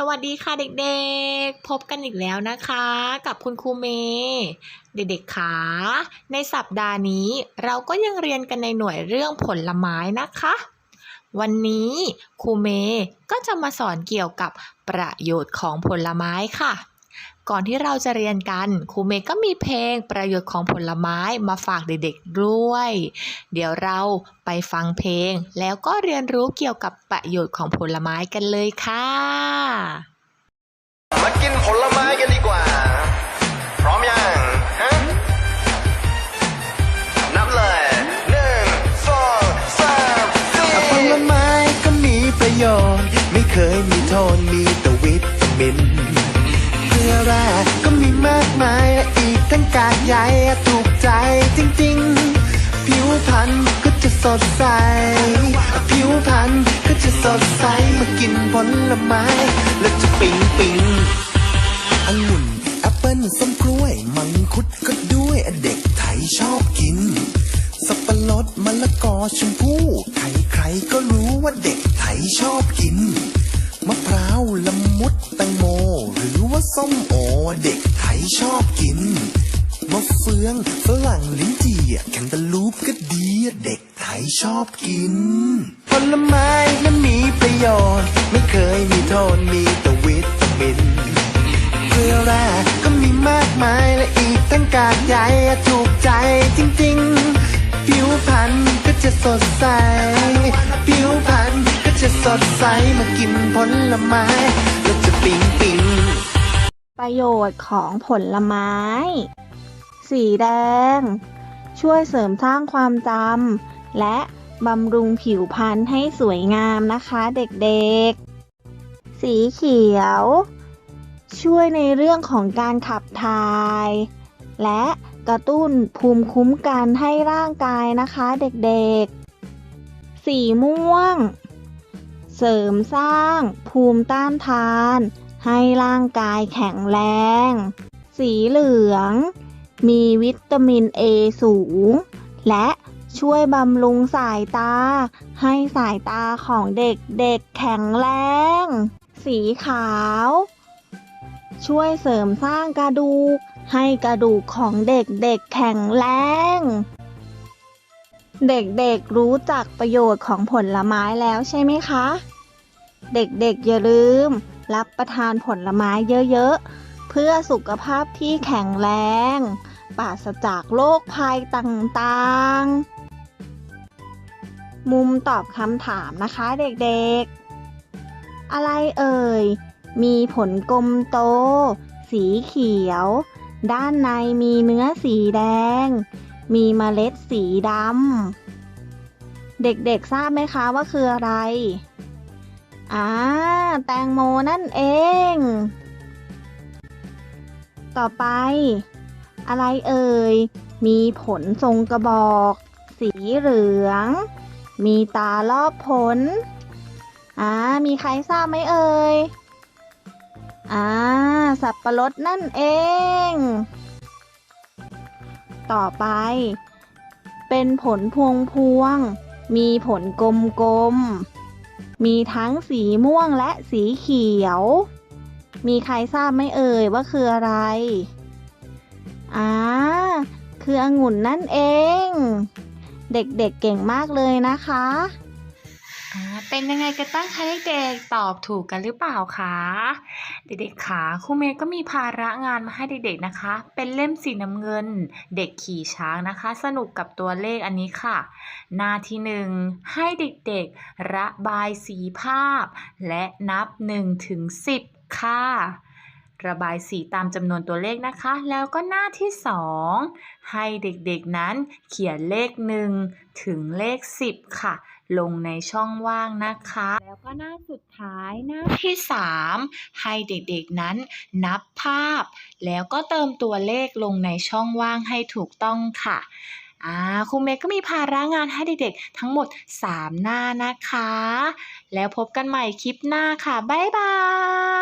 สวัสดีค่ะเด็กๆ พบกันอีกแล้วนะคะ กับคุณครูเมย์เด็กๆขาในสัปดาห์นี้เราก็ยังเรียนกันในหน่วยเรื่องผลไม้นะคะ วันนี้ครูเมย์ก็จะมาสอนเกี่ยวกับประโยชน์ของผลไม้ค่ะ ก่อนที่เราจะเรียนกันครูเมย์ก็มีเพลงประโยชน์ของผลไม้มาฝากเด็กๆด้วย เดี๋ยวเราไปฟังเพลง แล้วก็เรียนรู้เกี่ยวกับประโยชน์ของผลไม้กันเลยค่ะ มากินผลไม้กันดีกว่า พร้อมยังฮะนับเลยหนึ่งสองสามสี่ผลไม้ก็มีประโยชน์ ไม่เคยมีโทษมีแต่วิตามินเกลือ แร่ก็มีมากมายและอีกทั้งกากใยถูกใจจริงๆ ผิวพรรณก็จะสดใส ผิวพรรณก็จะสดใสเมื่อกินผลไม้ แล้วจะปิ๊งปิ๊งองุ่นแอปเปิ้ลส้มกล้วย มังคุดก็ด้วยเด็กไทยชอบกิน สับปะรดมะละกอชมพู่ใครใครๆก็รู้ว่าเด็กไทยชอบกิน มะพร้าวละมุด ส้มโอเด็กไทยชอบกินมะเฟืองฝรั่งลิ้นจี่แคนตาลูปก็ดีเด็กไทยชอบกิน ผลไม้นั้นมีประโยชน์ ไม่เคยมีโทษมีแต่วิตามินเกลือแร่ก็มีมากมายและอีกทั้งกากใยถูกใจจริงๆ ผิวพรรณก็จะสดใส ผิวพรรณก็จะสดใสมากินผลไม้แล้วจะปิ๊งปิ๊ง ประโยชน์ของผลไม้ สีแดง ช่วยเสริมสร้างความจำและบำรุงผิวพรรณให้สวยงามนะคะเด็กๆ สีเขียว ช่วยในเรื่องของการขับถ่าย และกระตุ้นภูมิคุ้มกันให้ร่างกายนะคะเด็กๆ สีม่วง เสริมสร้างภูมิต้านทาน ให้ร่างกายแข็งแรง สีเหลือง มีวิตามิน A สูง และช่วยบำรุงสายตา ให้สายตาของเด็กๆแข็งแรง สีขาว ช่วยเสริมสร้างกระดูก ให้กระดูกของเด็กๆแข็งแรง เด็กๆรู้จักประโยชน์ของผลไม้แล้วใช่ไหมคะ เด็กๆอย่าลืม รับประทานผลไม้เยอะๆ เพื่อสุขภาพที่แข็งแรง ปราศจากโรคภัยต่างๆ มุมตอบคำถามนะคะเด็กๆ อะไรเอ่ย มีผลกลมโต สีเขียว ด้านในมีเนื้อสีแดง มีเมล็ดสีดำ เด็กๆ ทราบไหมคะว่าคืออะไร อ่า แตงโมนั่นเอง ต่อไป อะไรเอ่ย มีผลทรงกระบอก สีเหลือง มีตารอบผล อ่า มีใครทราบไหมเอ่ย อ่า สับปะรดนั่นเอง ต่อไป เป็นผลพวงพวง มีผลกลมๆ มีทั้งสีม่วงและสีเขียว มีใครทราบไหมเอ่ยว่าคืออะไร อ่า คือองุ่นนั่นเอง เด็กๆเเก่งมากเลยนะคะ เป็นยังไงกันบ้างคะเด็กๆ ตอบถูกกันหรือเปล่าคะ เด็กๆขาครูเมย์ก็มีภาระงานมาให้เด็กๆนะคะ เป็นเล่มสีน้ำเงิน เด็กขี่ช้างนะคะ สนุกกับตัวเลขอันนี้ค่ะ หน้าที่หนึ่งให้เด็กๆ ระบายสีภาพ และนับ1ถึง10 ค่ะ ระบายสีตามจำนวนตัวเลขนะคะ แล้วก็หน้าที่2ให้เด็กๆนั้นเขียนเลข1ถึงเลข10 ค่ะ ลงในช่องว่างนะคะ แล้วก็หน้าสุดท้ายหน้าที่ 3 ให้เด็กๆนั้นนับภาพ แล้วก็เติมตัวเลขลงในช่องว่างให้ถูกต้องค่ะอ่าครูเมย์ก็มีภาระงานให้เด็กๆ ทั้งหมด 3 หน้านะคะ แล้วพบกันใหม่คลิปหน้าค่ะ บ๊ายบาย